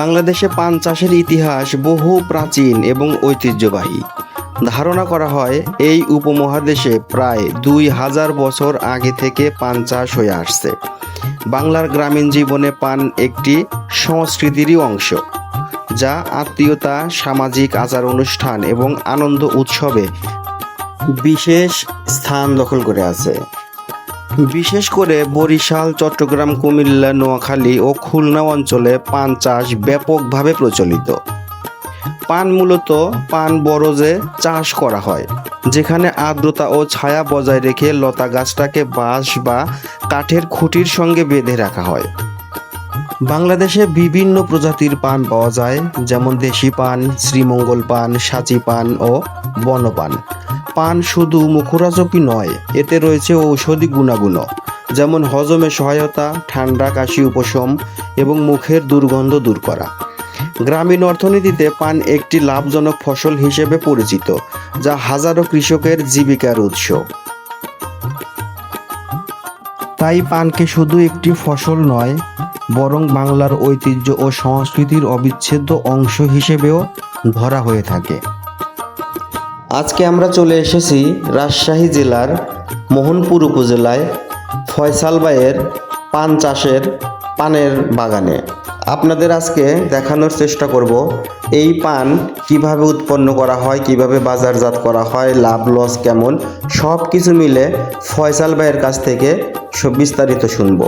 বাংলাদেশে পান চাষের ইতিহাস বহু প্রাচীন এবং ঐতিহ্যবাহী। ধারণা করা হয়, এই উপমহাদেশে প্রায় দুই হাজার বছর আগে থেকে পান চাষ হয়ে আসছে। বাংলার গ্রামীণ জীবনে পান একটি সংস্কৃতিরই অংশ, যা আত্মীয়তা, সামাজিক আচার অনুষ্ঠান এবং আনন্দ উৎসবে বিশেষ স্থান দখল করে আছে। বিশেষ করে বরিশাল, চট্টগ্রাম, কুমিল্লা, নোয়াখালী ও খুলনা অঞ্চলে পান চাষ ব্যাপকভাবে প্রচলিত। পান মূলত পান বরজে চাষ করা হয়, যেখানে আর্দ্রতা ও ছায়া বজায় রেখে লতা গাছটাকে বাঁশ বা কাঠের খুঁটির সঙ্গে বেঁধে রাখা হয়। বাংলাদেশে বিভিন্ন প্রজাতির পান পাওয়া যায়, যেমন দেশি পান, শ্রীমঙ্গল পান, সাচি পান ও বনপান। পান শুধু মুখরোচকই নয়, এতে রয়েছে ঔষধি গুণাগুণ যেমন হজমে সহায়তা, ঠান্ডা কাশি উপশম এবং মুখের দুর্গন্ধ দূর করা। গ্রামীণ অর্থনীতিতে পান একটি লাভজনক ফসল হিসেবে পরিচিত, যা হাজারো কৃষকের জীবিকার উৎস। তাই পানকে শুধু একটি ফসল নয়, বরং বাংলার ঐতিহ্য ও সংস্কৃতির অবিচ্ছেদ্য অংশ হিসেবেও ধরা হয়ে থাকে। আজকে আমরা চলে এসেছি রাজশাহী জেলার মোহনপুর উপজেলায় ফয়সাল ভাইয়ের পান চাষের পানের বাগানে। আপনাদের আজকে দেখানোর চেষ্টা করব এই পান কীভাবে উৎপন্ন করা হয়, কীভাবে বাজারজাত করা হয়, লাভ, লস কেমন সব কিছু মিলে ফয়সাল ভাইয়ের কাছ থেকে বিস্তারিত শুনব।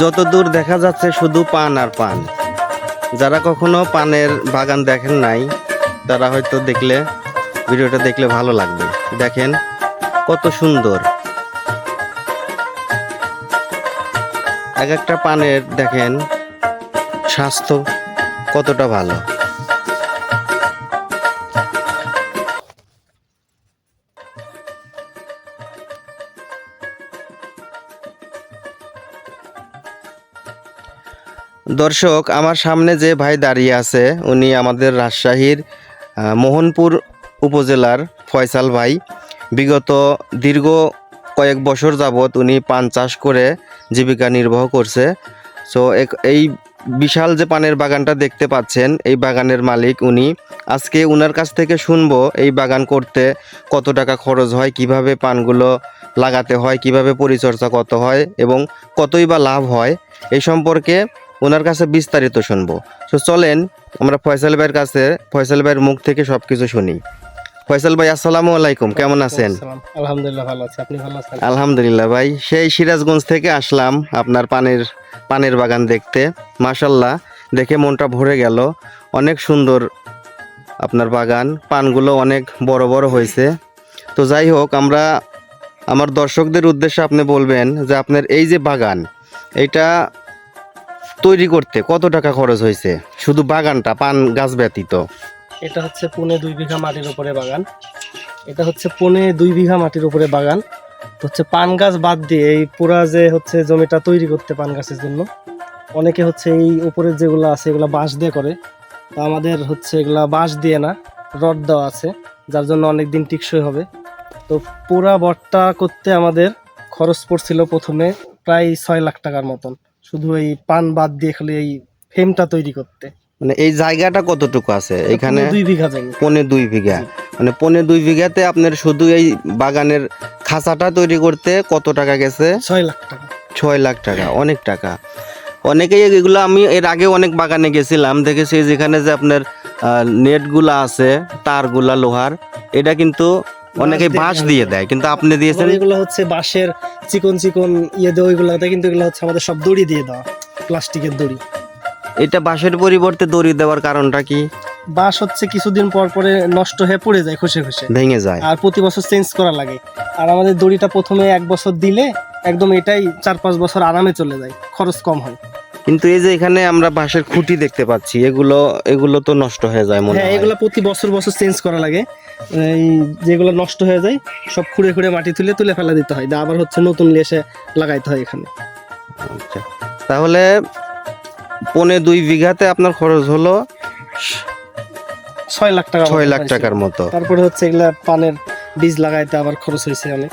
যত দূর দেখা যাচ্ছে শুধু পান আর পান। যারা কখনো পানের বাগান দেখেন নাই, তারা হয়তো দেখলে, ভিডিওটা দেখলে ভালো লাগবে। দেখেন কত সুন্দর। এক একটা পানের দেখেন স্বাস্থ্য কতটা ভালো। দর্শক, আমার সামনে যে ভাই দাঁড়িয়ে আছে, উনি আমাদের রাজশাহীর মোহনপুর উপজেলার ফয়সাল ভাই। বিগত দীর্ঘ কয়েক বছর যাবৎ উনি পান চাষ করে জীবিকা নির্বাহ করছে। সো এই বিশাল যে পানের বাগানটা দেখতে পাচ্ছেন, এই বাগানের মালিক উনি। আজকে উনার কাছ থেকে শুনব, এই বাগান করতে কত টাকা খরচ হয়, কীভাবে পানগুলো লাগাতে হয়, কীভাবে পরিচর্যা কত হয় এবং কতই বা লাভ হয়। এই সম্পর্কে ওনার কাছে বিস্তারিত শুনব। তো চলেন আমরা ফয়সাল ভাইয়ের কাছে ফয়সাল ভাইয়ের মুখ থেকে সব কিছু শুনি। ফয়সাল ভাই আসসালামু আলাইকুম কেমন আছেন। আলহামদুলিল্লাহ ভালো আছি। আপনি ভালো আছেন? আলহামদুলিল্লাহ ভাই সেই সিরাজগঞ্জ থেকে আসলাম আপনার পানের পানের বাগান দেখতে। মাশাল্লাহ দেখে মনটা ভরে গেল। অনেক সুন্দর আপনার বাগান পানগুলো অনেক বড় বড় হয়েছে। তো যাই হোক আমরা আমার দর্শকদের উদ্দেশ্যে আপনি বলবেন যে আপনার এই যে বাগান এটা তৈরি করতে কত টাকা খরচ হয়েছে? শুধু বাগানটা, পান, গাছ ব্যতীত। এটা হচ্ছে পুনে দুই বিঘা মাটির উপরে বাগান। এটা হচ্ছে পুনে দুই বিঘা মাটির উপরে বাগান। হচ্ছে পান গাছ বাদ দিয়ে এই পুরা যে হচ্ছে জমিটা তৈরি করতে পান গাছের জন্য, অনেকে হচ্ছে এই উপরের যেগুলো আছে এগুলো বাঁশ দিয়ে করে। তো আমাদের হচ্ছে এগুলা বাঁশ দিয়ে না, রড দেওয়া আছে, যার জন্য অনেক দিন টিকসই হবে। তো পুরা বটটা করতে আমাদের খরচ পড়ছিল প্রথমে প্রায় ছয় লাখ টাকার মতন। শুধু এই পান বাদ দিয়ে খালি এই ফ্রেমটা তৈরি করতে। মানে এই জায়গাটা কতটুকু আছে? এখানে দুই বিঘা জমি পনে দুই বিঘা। মানে পনে দুই বিঘাতে আপনার শুধু এই বাগানের খাঁচাটা তৈরি করতে কত টাকা গেছে? ছয় লাখ টাকা। ছয় লাখ টাকা অনেক টাকা। অনেকেই এগুলো আমি এর আগে অনেক বাগানে গেছিলাম দেখেছি যেখানে যে আপনার নেটগুলা আছে তারগুলা লোহার এটা কিন্তু অনেকে বাঁশ দিয়ে দেয়। দেয়। কিন্তু আপনি দিয়েছেন এগুলো হচ্ছে বাঁশের চিকন চিকন ইয়ে দেওয়া ওইগুলোতে কিন্তু এগুলো হচ্ছে আমাদের সব দড়ি দিয়ে দেওয়া প্লাস্টিকের দড়ি। এটা বাঁশের পরিবর্তে দড়ি দেওয়ার কারণটা কি? বাঁশ হচ্ছে কিছুদিন পর পরে নষ্ট হয়ে পড়ে যায় খসে খসে। ভেঙে যায়। আর প্রতি বছর চেঞ্জ করা লাগে। আর আমাদের দড়িটা প্রথমে এক বছর দিলে একদম এটাই চার পাঁচ বছর আরামে চলে যায় খরচ কম হয়। কিন্তু এই যে এখানে আমরা বাঁশের খুঁটি দেখতে পাচ্ছি এগুলো এগুলো তো নষ্ট হয়ে যায় মনে হ্যাঁ হয়। এগুলো প্রতি বছর বছর চেঞ্জ করা লাগে। এই যেগুলো নষ্ট হয়ে যায় সব খুঁড়ে খুঁড়ে মাটি তুলে তুলে ফেলা দিতে হয়। আবার হচ্ছে নতুন এসে লাগাইতে হয় এখানে। আচ্ছা। তাহলে পনে দুই বিঘাতে আপনার খরচ হলো ছয় লাখ টাকা ছয় লাখ টাকার মতো। তারপরে হচ্ছে এগুলা পানের বীজ লাগাইতে আবার খরচ হয়েছে অনেক।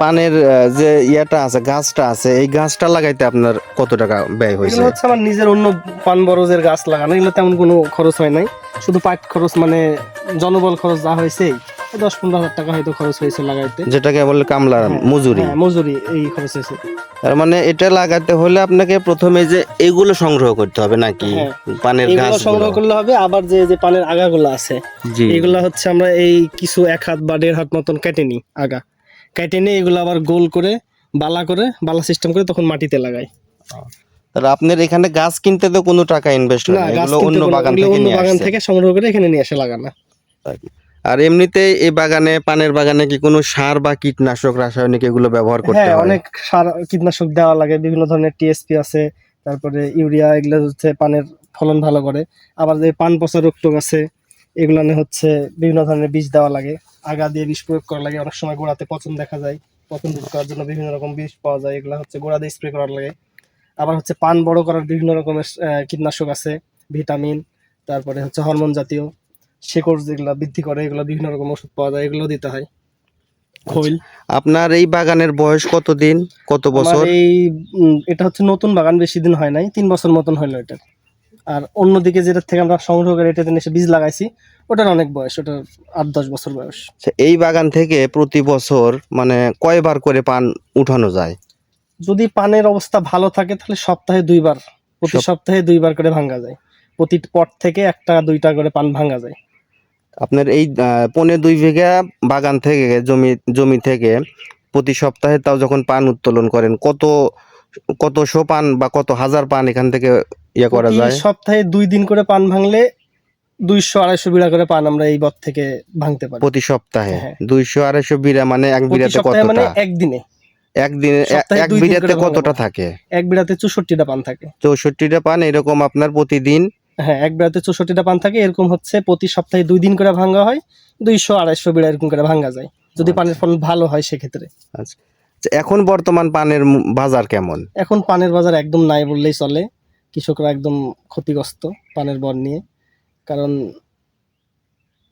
পানের যে ইয়েটা আছে গাছটা আছে এই গাছটা লাগাইতে আপনার কত টাকা ব্যয় হয়েছে? হচ্ছে আমার নিজের অন্য পান বরজের গাছ লাগানো এগুলো তেমন কোনো খরচ হয় নাই। শুধু পাট খরচ মানে জনবল খরচ যা হয়েছে দশ পনেরো হাজার টাকা হয়তো খরচ হয়েছে লাগাইতে। যেটাকে বলে কামলা মজুরি। হ্যাঁ মজুরি এই খরচ হয়েছে। তার মানে এটা লাগাতে হলে আপনাকে প্রথমে যে এগুলো সংগ্রহ করতে হবে নাকি? হ্যাঁ। পানের গাছ সংগ্রহ করলে হবে আবার যে যে পানের আগাগুলো আছে এগুলা হচ্ছে আমরা এই কিছু এক হাত বা দেড় হাত মতন কেটে নিই আগা। কেটে নিয়ে এগুলো আবার গোল করে বালা করে বালা সিস্টেম করে তখন মাটিতে লাগাই। তাহলে আপনার এখানে গাছ কিনতে তো কোনো টাকা ইনভেস্ট হয় না এগুলো অন্য বাগান থেকে নিয়ে বাগান থেকে সংগ্রহ করে এখানে নিয়ে এসে লাগানো আর এমনিতে এই বাগানে পানের বাগানে কি কোনো সার বা কীটনাশক রাসায়নিক এগুলো ব্যবহার করতে হ্যাঁ হয়? অনেক সার কীটনাশক দেওয়া লাগে বিভিন্ন ধরনের টিএসপি আছে তারপরে ইউরিয়া এগুলো হচ্ছে পানের ফলন ভালো করে। আবার যে পান পচা রোগ টোগ আছে এগুলো হচ্ছে বিভিন্ন ধরনের বীজ দেওয়া লাগে। আগা দিয়ে বিষ প্রয়োগ করা লাগে অনেক সময় গোড়াতে পচন দেখা যায় পচন রোধ করার জন্য বিভিন্ন রকম বীজ পাওয়া যায় এগুলো হচ্ছে গোড়া দিয়ে স্প্রে করার লাগে। আবার হচ্ছে পান বড় করার বিভিন্ন রকমের কীটনাশক আছে ভিটামিন তারপরে হচ্ছে হরমোন জাতীয় শেকড় যেগুলো বৃদ্ধি করে এগুলো বিভিন্ন রকম ওষুধ পাওয়া যায় এগুলো দিতে হয়। খৈল? আপনার এই বাগানের বয়স কতদিন? কত বছর? এই এটা হচ্ছে নতুন বাগান বেশি দিন হয় নাই তিন বছর মতন হলো এটা। আর অন্যদিকে যেটা থেকে আমরা সংগ্রহ করে এটাতে এসে বীজ লাগাইছি ওটার অনেক বয়স ওটার আট দশ বছর বয়স। আচ্ছা, এই বাগান থেকে প্রতি বছর মানে কয়বার করে পান উঠানো যায়? যদি পানের অবস্থা ভালো থাকে তাহলে সপ্তাহে দুইবার প্রতি সপ্তাহে দুইবার করে ভাঙা যায়। প্রতি পট থেকে একটা দুইটা করে পান ভাঙা যায়। আপনার এই পৌনে দুই বিঘা বাগান থেকে জমি জমি থেকে প্রতি সপ্তাহে তাও যখন পান উত্তোলন করেন কত কত শো পান বা কত হাজার পান এখান থেকে ইয়ে করা যায়? সপ্তাহে দুই দিন করে পান ভাঙলে দুইশো আড়াইশো বিড়া করে পান আমরা এই বট থেকে ভাঙতে পারি। প্রতি সপ্তাহে? হ্যাঁ। দুইশো আড়াইশো বিড়া মানে এক বিঘাতে সপ্তাহে মানে একদিনে। একদিনে এ- সপ্তাহে এক বিঘাতে কতটা থাকে? এক বিড়াতে চৌষট্টিটা পান থাকে। চৌষট্টিটা পান এরকম আপনার প্রতিদিন? হ্যাঁ এক বেড়াতে চৌষট্টিটা পান থাকে এরকম হচ্ছে প্রতি সপ্তাহে দুই দিন করে ভাঙা হয় দুইশো আড়াইশো বিড়া এরকম করে ভাঙা যায়। যদি পানের ফলন ভালো হয় সেক্ষেত্রে। আচ্ছা। এখন বর্তমান পানের বাজার কেমন? এখন পানের বাজার একদম নাই বললেই চলে। কৃষকরা একদম ক্ষতিগ্রস্ত পানের বর নিয়ে। কারণ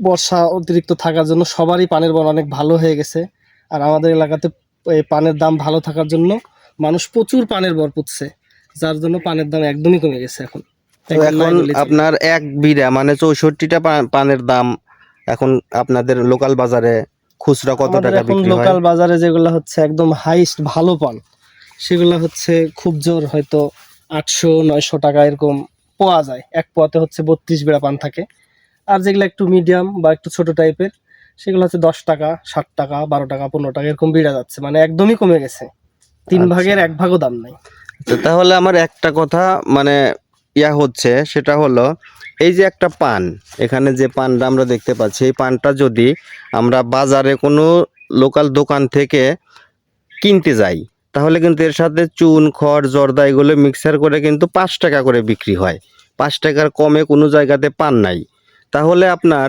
বর্ষা অতিরিক্ত থাকার জন্য সবারই পানের বর অনেক ভালো হয়ে গেছে। আর আমাদের এলাকাতে এই পানের দাম ভালো থাকার জন্য মানুষ প্রচুর পানের বর পুঁতছে যার জন্য পানের দাম একদমই কমে গেছে এখন। এখন আপনার এক বিড়া মানে চৌষট্টিটা পানের দাম এখন আপনাদের লোকাল বাজারে খুচরা কত টাকা এখন বিক্রি হয়? লোকাল বাজারে যেগুলো হচ্ছে একদম হাইস্ট ভালো পান সেগুলো হচ্ছে খুব জোর হয়তো আটশো নয়শো টাকা এরকম পাওয়া যায়। এক পোয়াতে হচ্ছে বত্রিশ বেড়া পান থাকে। আর যেগুলো একটু মিডিয়াম বা একটু ছোট টাইপের সেগুলো হচ্ছে দশ টাকা ষাট টাকা বারো টাকা পনেরো টাকা এরকম বিড়া যাচ্ছে। মানে একদমই কমে গেছে। তিন আচ্ছা। ভাগের এক ভাগও দাম নাই। তাহলে আমার একটা কথা মানে ইয়া হচ্ছে সেটা হলো এই যে একটা পান এখানে যে পানটা আমরা দেখতে পাচ্ছি এই পানটা যদি আমরা বাজারে কোনো লোকাল দোকান থেকে কিনতে যাই তাহলে কিন্তু এর সাথে চুন খড় জর্দা এগুলো মিক্সার করে কিন্তু পাঁচ টাকা করে বিক্রি হয়। পাঁচ টাকার কমে কোনো জায়গাতে পান নাই। তাহলে আপনার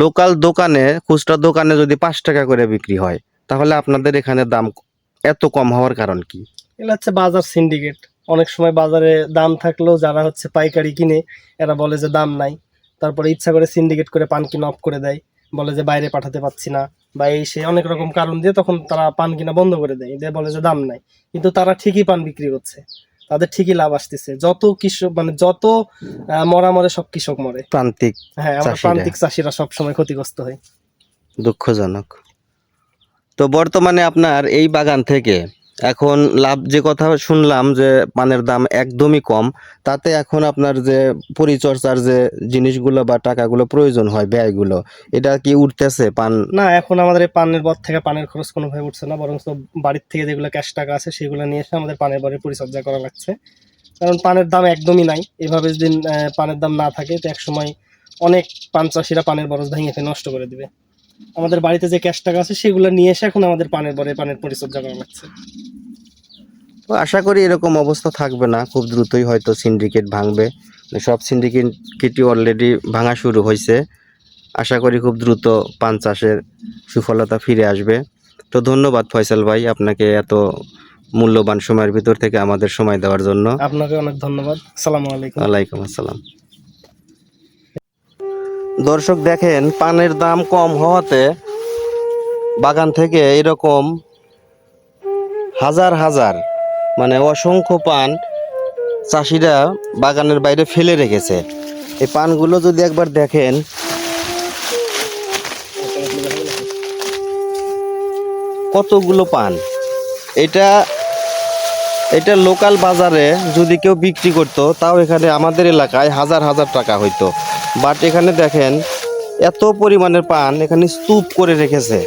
লোকাল দোকানে, খুচরা দোকানে যদি পাঁচ টাকা করে বিক্রি হয়, তাহলে আপনাদের এখানে দাম এত কম হওয়ার কারণ কি? এগুলো হচ্ছে বাজার সিন্ডিকেট অনেক সময় বাজারে দাম থাকলেও যারা হচ্ছে পাইকারি কিনে, এরা বলে যে দাম নাই। তারপরে ইচ্ছা করে সিন্ডিকেট করে পান কিনা অফ করে দেয়। বলে যে বাইরে পাঠাতে পারছি না। বা এই সে অনেক রকম কারণ দিয়ে তখন তারা পান কিনা বন্ধ করে দেয়। দিয়ে বলে যে দাম নাই। কিন্তু তারা ঠিকই পান বিক্রি করছে। তাদের ঠিকই লাভ আসতেছে। যত কৃষক মানে যত মরা মরে সব কৃষক মরে। প্রান্তিক হ্যাঁ আমরা। প্রান্তিক চাষিরা সবসময় ক্ষতিগ্রস্ত হয় দুঃখজনক। তো বর্তমানে আপনার এই বাগান থেকে এখন লাভ যে কথা শুনলাম যে পানের দাম একদমই কম, তাতে এখন আপনার যে পরিচর্যার যে জিনিসগুলো বা টাকাগুলো প্রয়োজন হয় ব্যয়গুলো, এটা কি উঠতেছে পান? না, এখন আমাদের পানের বর থেকে পানের খরচ কোনোভাবে উঠছে না বরং বাড়ির থেকে যেগুলো ক্যাশ টাকা আছে সেগুলো নিয়ে এসে আমাদের পানের বরের পরিচর্যা করা লাগছে। কারণ পানের দাম একদমই নাই, এভাবে যদি পানের দাম না থাকে, তো একসময় অনেক পান চাষিরা পানের বরজ ভেঙে ফেলে নষ্ট করে দিবে। আমাদের বাড়িতে যে ক্যাশ টাকা আছে সেগুলো নিয়ে এসে এখন আমাদের পানের বরে পানের পরিচর্যা করা লাগছে তো আশা করি এরকম অবস্থা থাকবে না খুব দ্রুতই হয়তো সিন্ডিকেট ভাঙবে। সব সিন্ডিকেটই অলরেডি ভাঙা শুরু হয়েছে। আশা করি খুব দ্রুত পান চাষের সুফলতা ফিরে আসবে। তো ধন্যবাদ ফয়সাল ভাই আপনাকে এত মূল্যবান সময়ের ভিতর থেকে আমাদের সময় দেওয়ার জন্য। আপনাকে অনেক ধন্যবাদ। সালামু আলাইকুম। ওয়ালাইকুম আসসালাম। দর্শক দেখেন, পানের দাম কম হওয়াতে বাগান থেকে এরকম হাজার হাজার মানে অসংখ্য পান চাষিরা বাগানের বাইরে ফেলে রেখেছে। এই পানগুলো যদি একবার দেখেন। কতগুলো পান? এটা এটা লোকাল বাজারে যদি কেউ বিক্রি করতো, তাও এখানে আমাদের এলাকায় হাজার হাজার টাকা হইতো। বাট এখানে দেখেন, এত পরিমাণের পান এখানে স্তূপ করে রেখেছে।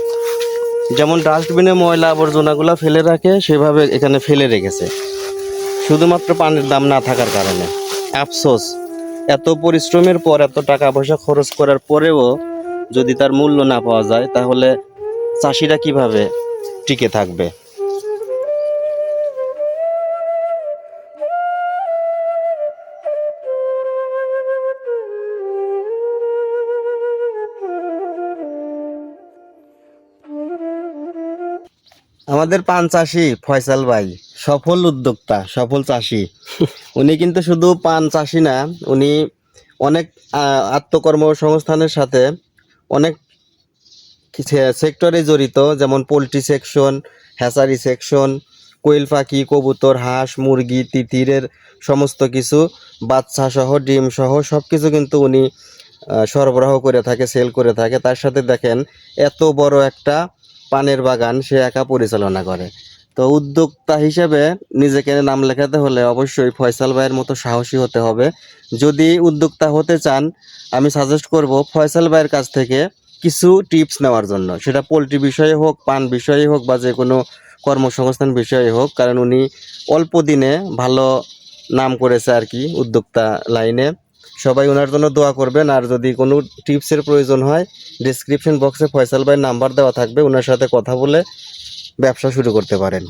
যেমন ডাস্টবিনে ময়লা আবর্জনাগুলো ফেলে রাখে, সেভাবে এখানে ফেলে রেখেছে। শুধুমাত্র পানের দাম না থাকার কারণে। আফসোস, এত পরিশ্রমের পর এত টাকা পয়সা খরচ করার পরেও যদি তার মূল্য না পাওয়া যায়, তাহলে চাষিরা কীভাবে টিকে থাকবে? আমাদের পান চাষি ফয়সাল ভাই সফল উদ্যোক্তা সফল চাষি। উনি কিন্তু শুধু পান চাষি না উনি অনেক আত্মকর্মসংস্থানের সাথে অনেক সেক্টরে জড়িত যেমন poultry section hatchery section quail পাখি কবুতর হাঁস মুরগি তিতিরের সমস্ত কিছু বাচ্চা সহ ডিম সহ সব কিছু কিন্তু উনি সরবরাহ করে থাকে সেল করে থাকে। তার সাথে দেখেন এত বড় একটা পানের বাগান সে একা পরিচালনা করে। তো উদ্যোক্তা হিসেবে নিজেকে নাম লেখাতে হলে অবশ্যই ফয়সাল ভাইয়ের মতো সাহসী হতে হবে। যদি উদ্যোক্তা হতে চান, আমি সাজেস্ট করব ফয়সাল ভাইয়ের কাছ থেকে কিছু টিপস নেওয়ার জন্য। সেটা পোলট্রি বিষয়ে হোক, পান বিষয়ে হোক বা যে কোনো কর্মসংস্থান বিষয়ে হোক, কারণ উনি অল্প দিনে ভালো নাম করেছে আর কি উদ্যোক্তা লাইনে। সবাই ওনার জন্য দোয়া করবেন। আর যদি কোনো টিপসের প্রয়োজন হয় ডিসক্রিপশন বক্সে ফয়সাল ভাইয়ের নাম্বার দেওয়া থাকবে। ওনার সাথে কথা বলে ব্যবসা শুরু করতে পারেন।